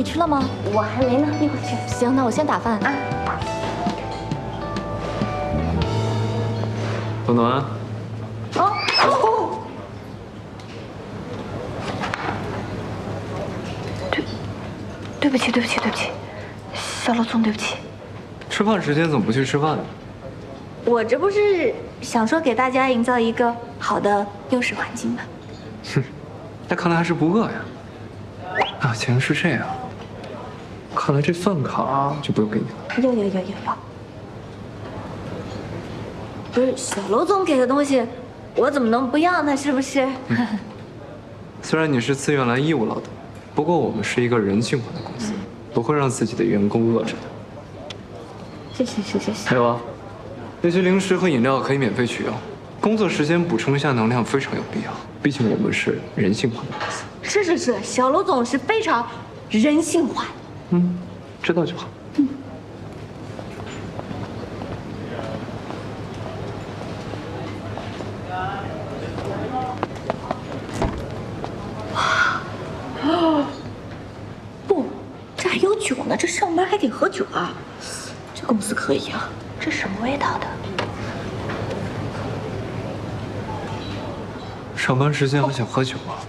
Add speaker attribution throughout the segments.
Speaker 1: 你吃了吗？
Speaker 2: 我还没呢，一会儿去。
Speaker 1: 行，那我先打饭啊。
Speaker 3: 暖暖，
Speaker 2: 哦哦，对，对不起，对不起，对不起，小老总，对不起。
Speaker 3: 吃饭时间怎么不去吃饭呢？
Speaker 2: 我这不是想说给大家营造一个好的幼师环境吗？
Speaker 3: 哼，那看来还是不饿呀。啊，竟然是这样。看来这饭卡就不用给你了。
Speaker 2: 有有有有有。不是小楼总给的东西，我怎么能不要呢？是不是？
Speaker 3: 虽然你是自愿来义务劳动，不过我们是一个人性化的公司，不会让自己的员工饿着的。
Speaker 2: 谢谢谢谢谢。
Speaker 3: 还有啊，那些零食和饮料可以免费取用，工作时间补充一下能量非常有必要。毕竟我们是人性化的公司。
Speaker 2: 是是是，小楼总是非常人性化。
Speaker 3: 嗯，知道就好。
Speaker 2: 不，这还有酒呢，这上班还得喝酒啊。这公司可以啊，这什么味道的？
Speaker 3: 上班时间还想喝酒啊？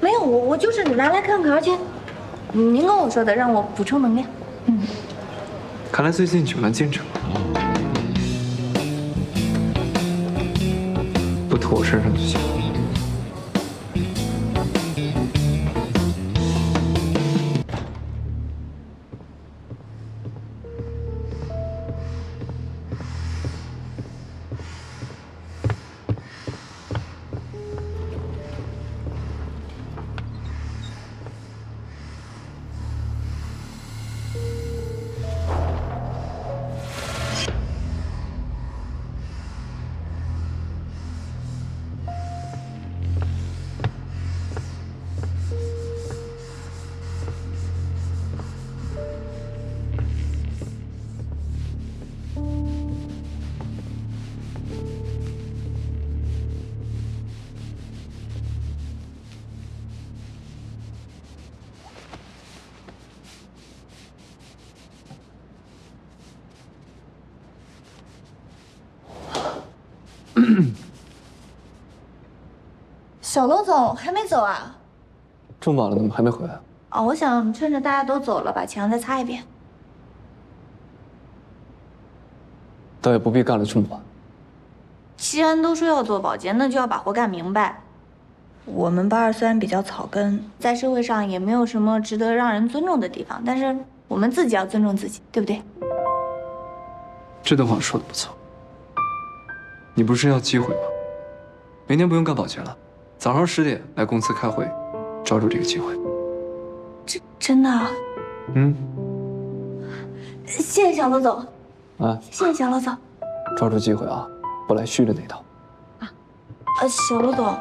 Speaker 2: 没有，我我就是拿来看看，而且您跟我说的，让我补充能量。嗯，
Speaker 3: 看来最近酒量见长了，不吐我身上就行。
Speaker 2: 小龙总还没走啊？
Speaker 3: 这么晚了，怎么还没回来？
Speaker 2: 哦，我想趁着大家都走了，把墙再擦一遍。
Speaker 3: 倒也不必干了这么晚。
Speaker 2: 既然都说要做保洁，那就要把活干明白。我们八二虽然比较草根，在社会上也没有什么值得让人尊重的地方，但是我们自己要尊重自己，对不对？
Speaker 3: 这段话说的不错。你不是要机会吗？明天不用干保洁了，早上十点来公司开会，抓住这个机会。
Speaker 2: 真真的？
Speaker 3: 嗯。
Speaker 2: 谢谢小罗总。
Speaker 3: 啊，
Speaker 2: 谢谢小罗总。
Speaker 3: 抓住机会啊，不来虚的那套。
Speaker 2: 啊，呃，小罗总。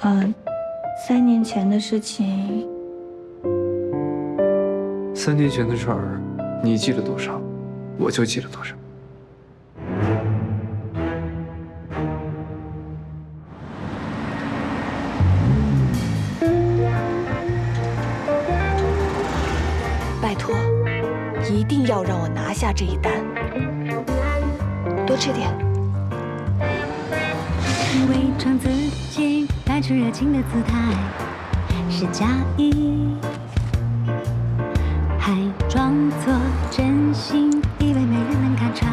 Speaker 2: 嗯，三年前的事情。
Speaker 3: 三年前的事儿，你记了多少，我就记了多少。
Speaker 2: 要让我拿下这一单。多吃点。
Speaker 4: 伪装自己，摆出热情的姿态，是假意，还装作真心，以为没人能看穿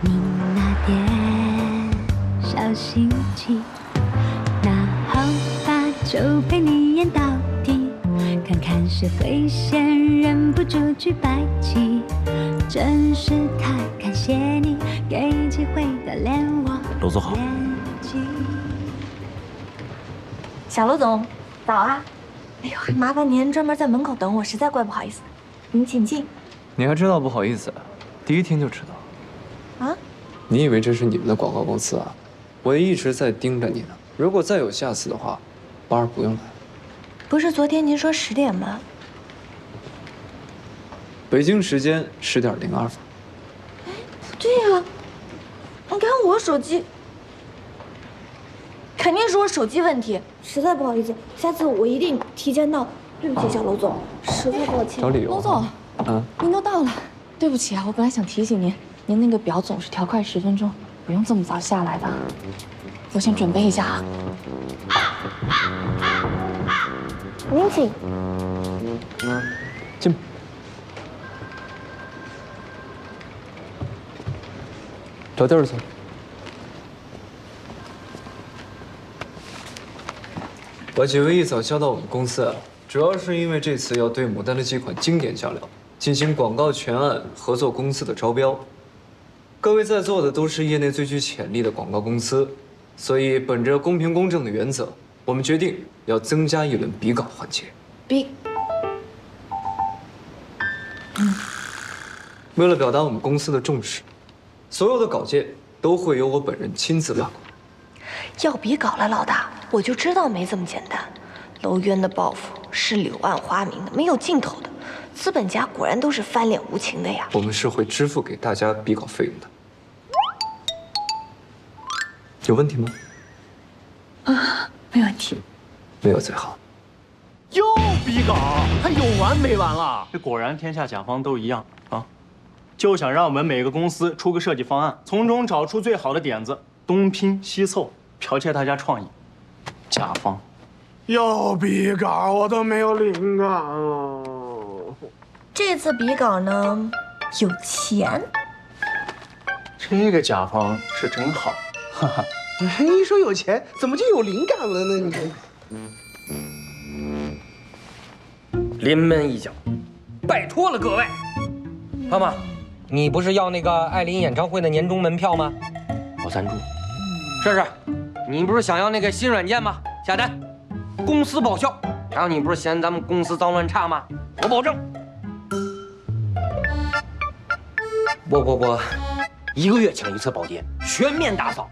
Speaker 4: 你那点小心机。那好吧，就陪你演到底，看看谁会先忍不住举白旗。真是太感谢你给机会的连我。
Speaker 5: 罗总好。
Speaker 2: 小罗总，早啊！哎呦，麻烦您专门在门口等我，实在怪不好意思。您请进。
Speaker 3: 你还知道不好意思？第一天就知道。
Speaker 2: 啊？
Speaker 3: 你以为这是你们的广告公司啊？我也一直在盯着你呢。如果再有下次的话，八儿不用来。
Speaker 2: 不是昨天您说十点吗？
Speaker 3: 北京时间十点零二分。
Speaker 2: 哎，不对呀！你看我手机。肯定是我手机问题，实在不好意思，下次我一定提前到。对不起，小楼总，实在抱歉。
Speaker 3: 找理由。
Speaker 1: 楼总，
Speaker 3: 嗯，
Speaker 1: 您都到了，对不起啊，我本来想提醒您，您那个表总是调快十分钟，不用这么早下来的。我先准备一下啊。
Speaker 2: 您请。
Speaker 3: 找地儿去。把几位一早叫到我们公司啊，主要是因为这次要对牡丹的几款经典酱料进行广告全案合作公司的招标。各位在座的都是业内最具潜力的广告公司，所以本着公平公正的原则，我们决定要增加一轮比稿环节。
Speaker 1: 比，
Speaker 3: 为了表达我们公司的重视，所有的稿件都会由我本人亲自把关。
Speaker 5: 要比稿了，老大，我就知道没这么简单。楼渊的报复是柳暗花明的，没有尽头的。资本家果然都是翻脸无情的呀。
Speaker 3: 我们是会支付给大家比稿费用的。有问题吗？
Speaker 2: 啊，没问题。
Speaker 3: 没有最好。
Speaker 6: 又比稿，还有完没完了？
Speaker 7: 这果然天下甲方都一样啊，就想让我们每个公司出个设计方案，从中找出最好的点子，东拼西凑，剽窃大家创意。甲方
Speaker 6: 又比稿，我都没有灵感了。
Speaker 5: 这次比稿呢，有钱。
Speaker 7: 这个甲方是真好，哈哈。
Speaker 6: 一说有钱，怎么就有灵感了呢？你看。
Speaker 8: 临门一脚，拜托了各位。妈妈，你不是要那个艾琳演唱会的年终门票吗？我赞助。试试，你不是想要那个新软件吗？下单，公司报销。然后你不是嫌咱们公司脏乱差吗？我保证。我我我，一个月请一次保洁，全面打扫。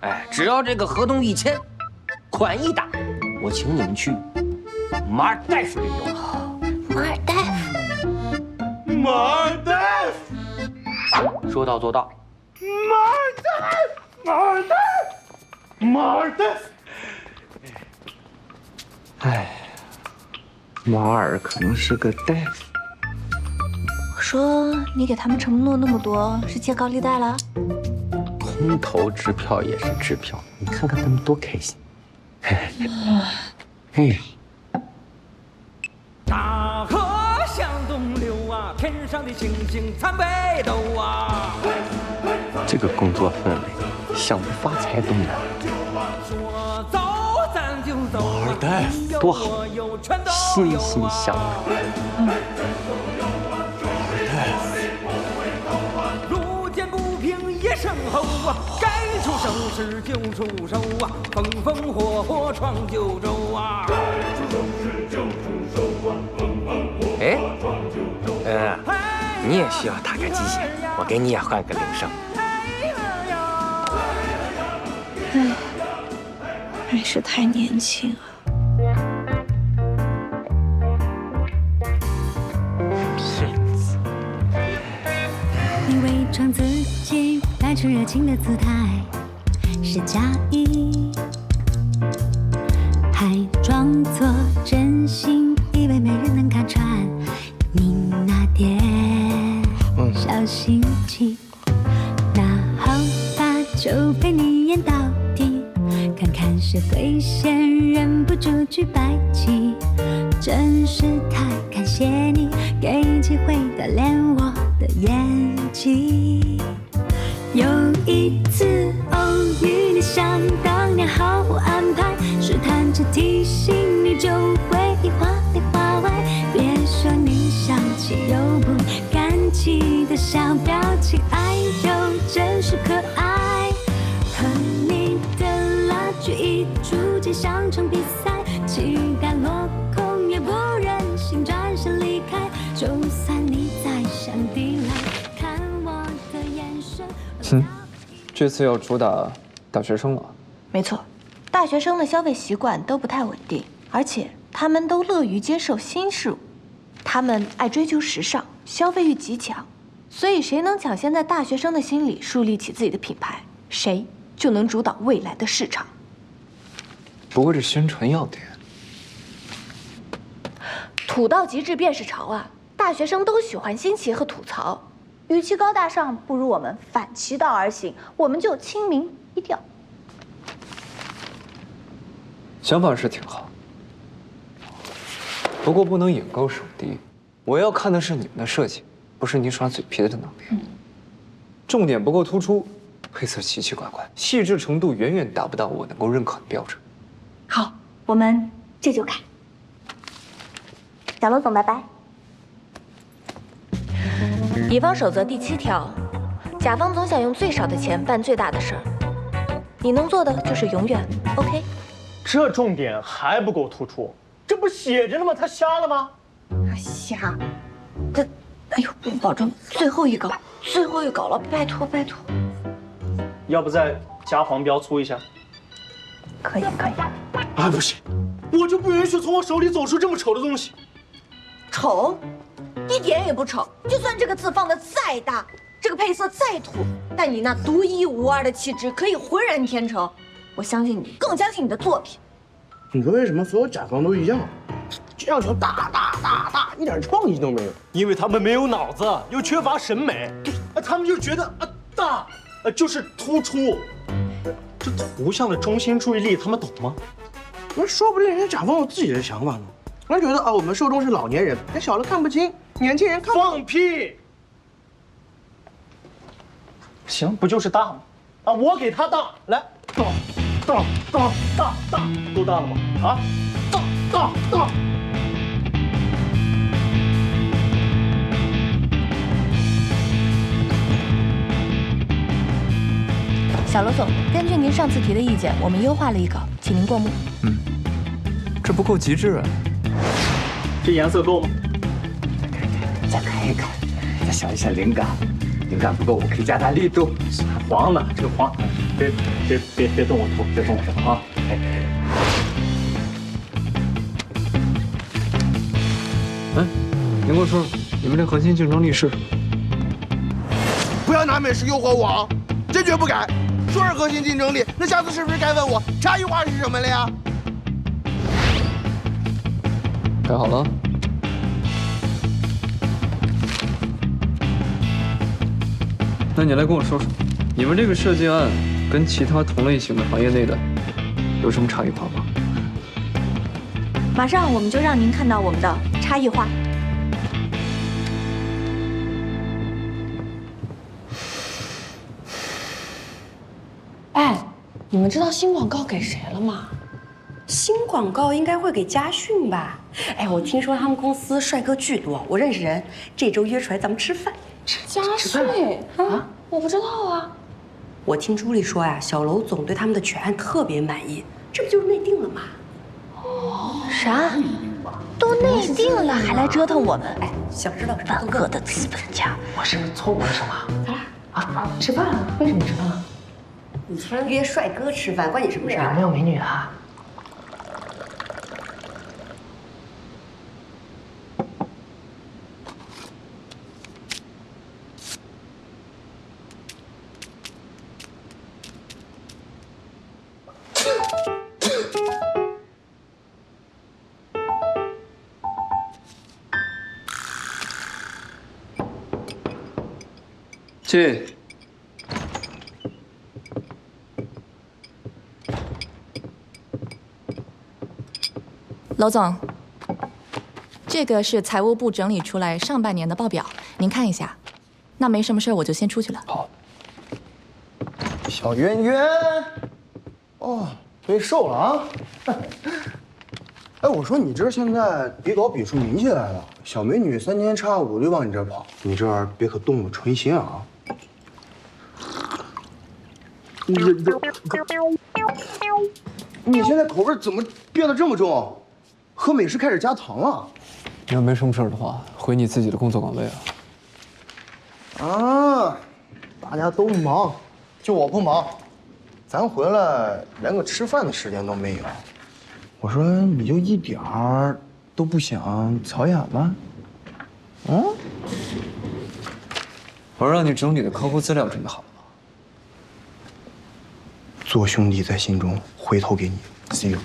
Speaker 8: 哎，只要这个合同一签，款一打，我请你们去马尔代夫旅游。
Speaker 5: 马尔代夫，
Speaker 6: 马
Speaker 8: 说到做到。
Speaker 6: 马尔代夫，马尔代夫，马尔代夫。
Speaker 9: 哎，马尔可能是个大夫。
Speaker 2: 我说你给他们承诺那么多，是借高利贷了？
Speaker 9: 空头支票也是支票，你看看他们多开心。嘿。
Speaker 10: 上的星星参北斗啊。
Speaker 9: 这个工作氛围，想不发财都难。
Speaker 10: 说走咱就走，
Speaker 9: 马尔代夫多好，欣欣向荣。嗯。
Speaker 10: 路见不平一声吼啊，该出手时就出手啊，风风火火闯九州啊。
Speaker 8: 哎，呃，你也需要打开机械，我给你也换个铃声。
Speaker 2: 唉，还是太年轻啊。
Speaker 9: 骗子！
Speaker 4: 你伪装自己，摆出热情的姿态，是假意，还装作真看看谁会先忍不住去摆起。真是太感谢你给机会锻炼我的演技。有一次偶遇你，想当年毫无安排，试探着提醒你就会话里话外，别说你想起又不敢起的小表情，哎呦，真是可爱。场比赛，期待落空也不忍心转身离开，就算你再向地来看我的眼神。
Speaker 3: 嗯，这次要主打大学生了。
Speaker 5: 没错，大学生的消费习惯都不太稳定，而且。他们都乐于接受新事物，他们爱追求时尚，消费欲极强，所以谁能抢先在大学生的心里树立起自己的品牌，谁就能主导未来的市场。
Speaker 3: 不过这宣传要点，
Speaker 5: 土到极致便是潮啊！大学生都喜欢新奇和吐槽。
Speaker 2: 与其高大上，不如我们反其道而行，我们就亲民低调。
Speaker 3: 想法是挺好，不过不能眼高手低。我要看的是你们的设计，不是你耍嘴皮子的能力。重点不够突出，配色奇奇怪怪，细致程度远远达不到我能够认可的标准。
Speaker 2: 好，我们这就改。小罗总，拜拜。
Speaker 5: 乙方守则第七条，甲方总想用最少的钱办最大的事儿。你能做的就是永远 OK。
Speaker 7: 这重点还不够突出，这不写着呢吗？他瞎了吗？
Speaker 2: 瞎，这，哎呦，保证最后一稿，最后一稿了，拜托拜托。
Speaker 7: 要不再加黄标粗一下？
Speaker 2: 可以可以。
Speaker 7: 啊，不行，我就不允许从我手里走出这么丑的东西。
Speaker 5: 丑，一点也不丑。就算这个字放的再大，这个配色再土，但你那独一无二的气质可以浑然天成。我相信你，更相信你的作品。
Speaker 6: 你说为什么所有甲方都一样？这样就大大大大，一点创意都没有。
Speaker 7: 因为他们没有脑子，又缺乏审美。对，他们就觉得啊大，呃就是突出。这图像的中心注意力，他们懂吗？
Speaker 6: 那说不定人家甲方有自己的想法呢。人家觉得啊，我们受众是老年人，那小的看不清，年轻人看。
Speaker 7: 放屁！行，不就是大吗？啊，我给他大，来，大，大，大，大，大，够大了吗？啊，大，大，大。
Speaker 5: 小罗总，根据您上次提的意见，我们优化了一稿，请您过目。
Speaker 3: 嗯，这不够极致啊。
Speaker 7: 这颜色够吗？
Speaker 9: 再改一改，再想一想灵感，灵感不够，我可以加大力度。
Speaker 7: 黄的，这个黄，别别别别动我头，别动我头啊！哎，
Speaker 3: 哎，你给我说说，你们这核心竞争力是什么？
Speaker 6: 不要拿美食诱惑我啊！坚决不改。说是核心竞争力，那下次是不是该问我差异化是什么了呀？
Speaker 3: 改好了。那你来跟我说说，你们这个设计案跟其他同类型的行业内的有什么差异化吗？
Speaker 2: 马上我们就让您看到我们的差异化。
Speaker 1: 你们知道新广告给谁了吗？
Speaker 11: 新广告应该会给嘉训吧？哎，我听说他们公司帅哥巨多，我认识人，这周约出来咱们吃饭。
Speaker 1: 嘉训啊？我不知道啊。
Speaker 11: 我听朱莉说呀，小楼总对他们的全案特别满意，这不就是内定了吗？
Speaker 5: 哦，啥？都内定了还来折腾我们？
Speaker 11: 哎，想知道什么？
Speaker 5: 万恶的资本家！
Speaker 9: 我是不是错过了什么？
Speaker 11: 咱俩啊，吃饭啊？为什么吃饭啊？你突然约帅哥吃饭，关你什么事？
Speaker 9: 有没有美女啊？
Speaker 3: 进。
Speaker 1: 娄总，这个是财务部整理出来上半年的报表，您看一下。那没什么事我就先出去了。
Speaker 3: 好。
Speaker 6: 小圆圆，哦，变瘦了啊！哎，我说你这现在比稿笔数名起来了，小美女三天差五就往你这儿跑，你这儿别可动了春心啊！你这，你现在口味怎么变得这么重？喝美式开始加糖了？
Speaker 3: 你要没什么事的话，回你自己的工作岗位
Speaker 6: 啊。啊，大家都忙，就我不忙。咱回来连个吃饭的时间都没有。我说你就一点儿都不想曹雅吗？
Speaker 3: 嗯？我让你整理的客户资料准备好了吗？
Speaker 6: 做兄弟在心中，回头给你，see you。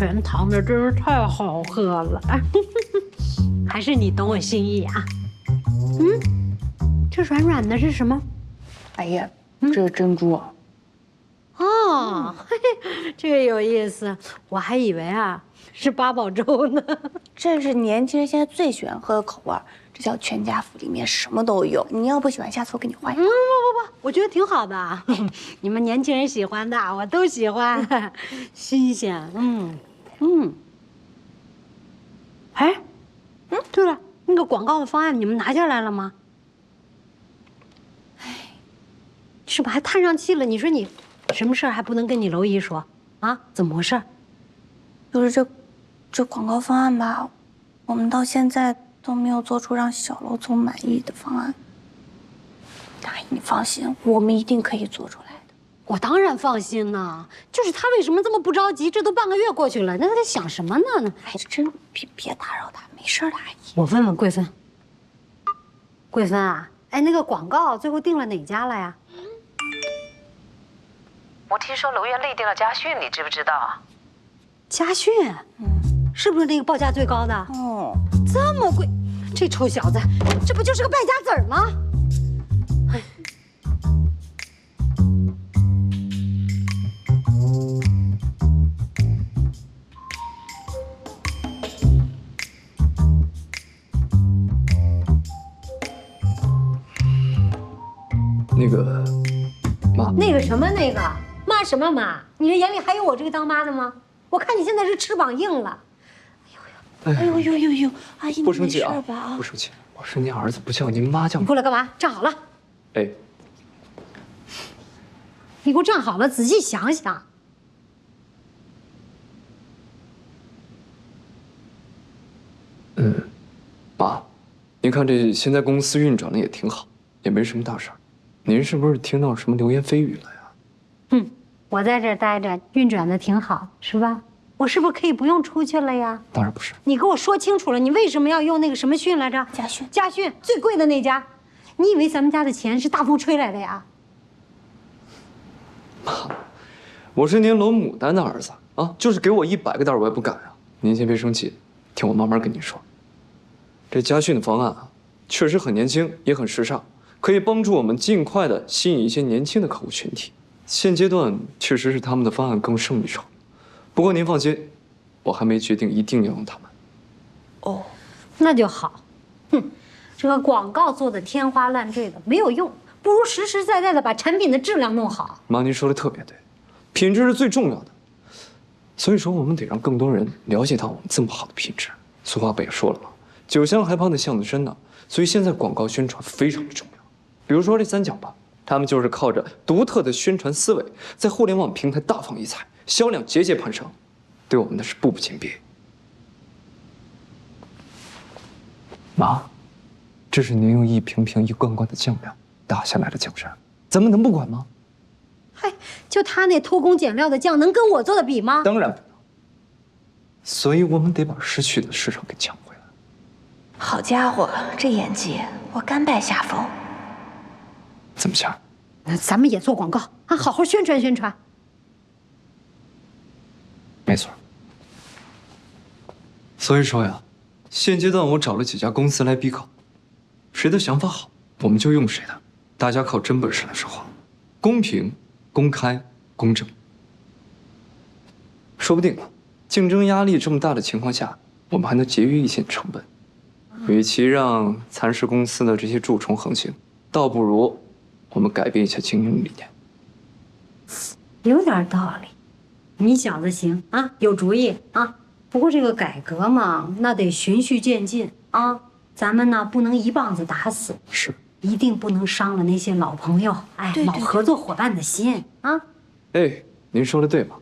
Speaker 12: 全糖的真是太好喝了，还是你懂我心意啊。嗯，这软软的是什么？
Speaker 2: 哎呀，这是珍珠。
Speaker 12: 哦，嘿嘿，这个有意思，我还以为啊是八宝粥呢。
Speaker 2: 这是年轻人现在最喜欢喝的口味，这叫全家福，里面什么都有。你要不喜欢，下次我给你换一个。
Speaker 12: 嗯，不不不，我觉得挺好的。你们年轻人喜欢的，我都喜欢，新鲜。嗯嗯。哎，嗯，对了，那个广告的方案你们拿下来了吗？哎，是不还叹上气了？你说你什么事儿还不能跟你娄姨说啊？怎么回事？
Speaker 2: 就是这，这广告方案吧，我们到现在都没有做出让小楼总满意的方案。大姨，你放心，我们一定可以做出来。
Speaker 12: 我当然放心呐，就是他为什么这么不着急？这都半个月过去了，那他在想什么呢？
Speaker 2: 哎，真别别打扰他，没事的，阿姨。
Speaker 12: 我问问桂芬。桂芬啊，哎，那个广告最后定了哪家了呀？
Speaker 13: 我听说楼院内定了家训，你知不知道啊？
Speaker 12: 家训，嗯，是不是那个报价最高的？
Speaker 2: 哦，
Speaker 12: 这么贵，这臭小子，这不就是个败家子儿吗？什么那个妈什么妈？你这眼里还有我这个当妈的吗？我看你现在是翅膀硬了。
Speaker 2: 哎呦呦呦呦呦，阿姨，
Speaker 3: 不生气啊？不生气，我是您儿子，不叫您妈叫
Speaker 12: 你过来干嘛？站好了，
Speaker 3: 哎，
Speaker 12: 你给我站好了，仔细想想。
Speaker 3: 嗯，妈，您看这现在公司运转的也挺好，也没什么大事儿。您是不是听到什么流言蜚语了呀？
Speaker 12: 哼，我在这儿待着，运转的挺好，是吧？我是不是可以不用出去了呀？
Speaker 3: 当然不是。
Speaker 12: 你给我说清楚了，你为什么要用那个什么训来着？
Speaker 2: 家训，
Speaker 12: 家训最贵的那家。你以为咱们家的钱是大风吹来的呀？
Speaker 3: 妈我是您楼牡丹的儿子啊，就是给我一百个胆儿我也不敢啊。您先别生气，听我慢慢跟您说。这家训的方案啊，确实很年轻，也很时尚，可以帮助我们尽快的吸引一些年轻的客户群体。现阶段确实是他们的方案更胜一筹。不过您放心，我还没决定一定要用他们。
Speaker 2: 哦，
Speaker 12: 那就好。哼，这个广告做的天花乱坠的没有用，不如实实在在的把产品的质量弄好。
Speaker 3: 妈，您说的特别对，品质是最重要的。所以说，我们得让更多人了解到我们这么好的品质。俗话不也说了吗？酒香还怕那巷子深呢。所以现在广告宣传非常的重要。比如说这三角吧，他们就是靠着独特的宣传思维，在互联网平台大放异彩，销量节节攀升，对我们那是步步紧逼。妈，这是您用一瓶瓶、一罐罐的酱料打下来的江山，咱们能不管吗？
Speaker 12: 嗨，就他那偷工减料的酱，能跟我做的比吗？
Speaker 3: 当然不能。所以我们得把失去的市场给抢回来。
Speaker 2: 好家伙，这演技，我甘拜下风。
Speaker 3: 怎么想？
Speaker 12: 那咱们也做广告啊，好好宣传宣传。
Speaker 3: 没错。所以说呀，现阶段我找了几家公司来比稿，谁的想法好，我们就用谁的。大家靠真本事来说话，公平、公开、公正。说不定啊，竞争压力这么大的情况下，我们还能节约一些成本。与其让蚕食公司的这些蛀虫横行，倒不如我们改变一下经营理念。
Speaker 12: 有点道理，你小子行啊，有主意啊。不过这个改革嘛，那得循序渐进啊。咱们呢，不能一棒子打死，
Speaker 3: 是，
Speaker 12: 一定不能伤了那些老朋友，哎，
Speaker 2: 对对
Speaker 12: 老合作伙伴的心啊。
Speaker 3: 哎，您说的对嘛？